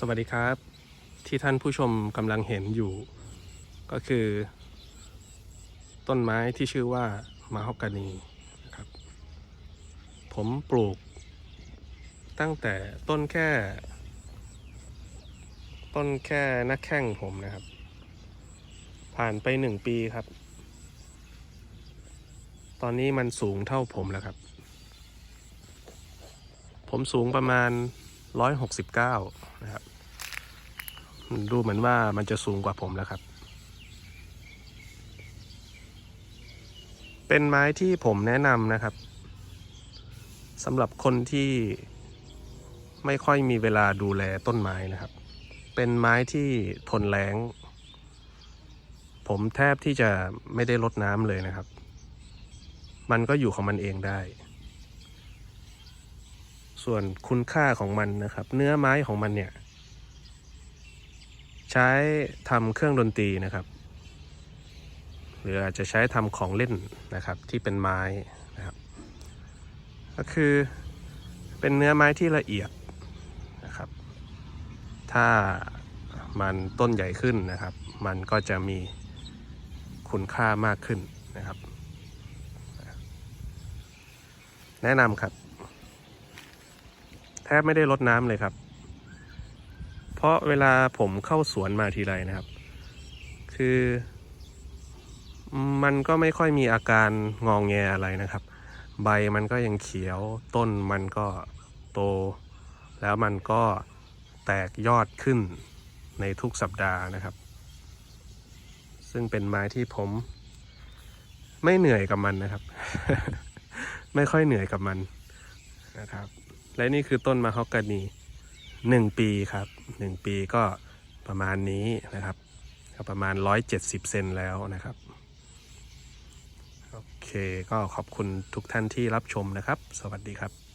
สวัสดีครับ ที่ท่านผู้ชมกำลังเห็นอยู่ ก็คือ ต้นไม้ที่ชื่อว่ามาฮอกกานีนะครับ ผมปลูก ตั้งแต่ต้นแค่ ต้นแค่นักแข้งผมนะครับ ผ่านไปหนึ่งปีครับ ตอนนี้มันสูงเท่าผมแล้วครับ ผมสูงประมาณ 169นะครับดูเหมือนว่ามันจะสูงกว่าผมแล้วครับ เป็นไม้ที่ผมแนะนำนะครับสำหรับคนที่ไม่ค่อยมีเวลาดูแลต้นไม้นะครับ เป็นไม้ที่ทนแล้งผมแทบที่จะไม่ได้รดน้ำเลยนะครับ มันก็อยู่ของมันเองได้ ส่วนคุณค่าของมันนะครับ เนื้อไม้ของมันเนี่ย ใช้ทำเครื่องดนตรีนะครับ หรืออาจจะใช้ทำของเล่นนะครับที่เป็นไม้นะครับ ก็คือเป็นเนื้อไม้ที่ละเอียดนะครับ ถ้ามันต้นใหญ่ขึ้นนะครับ มันก็จะมีคุณค่ามากขึ้นนะครับ แนะนำครับ แทบไม่ได้รดน้ำเลยครับ เพราะเวลาผมเข้าสวนมาทีไรนะครับ คือ มันก็ไม่ค่อยมีอาการงองแงอะไรนะครับ ใบมันก็ยังเขียวต้นมันก็โต แล้วมันก็แตกยอดขึ้นในทุกสัปดาห์นะครับ ซึ่งเป็นไม้ที่ผมไม่เหนื่อยกับมันนะครับ ไม่ค่อยเหนื่อยกับมันนะครับ และนี่คือต้นมะฮอกกานีหนึ่งปีครับหนึ่งปีก็ประมาณนี้นะครับก็ประมาณ 170 เซนแล้วนะครับ โอเคก็ขอบคุณทุกท่านที่รับชมนะครับ สวัสดีครับ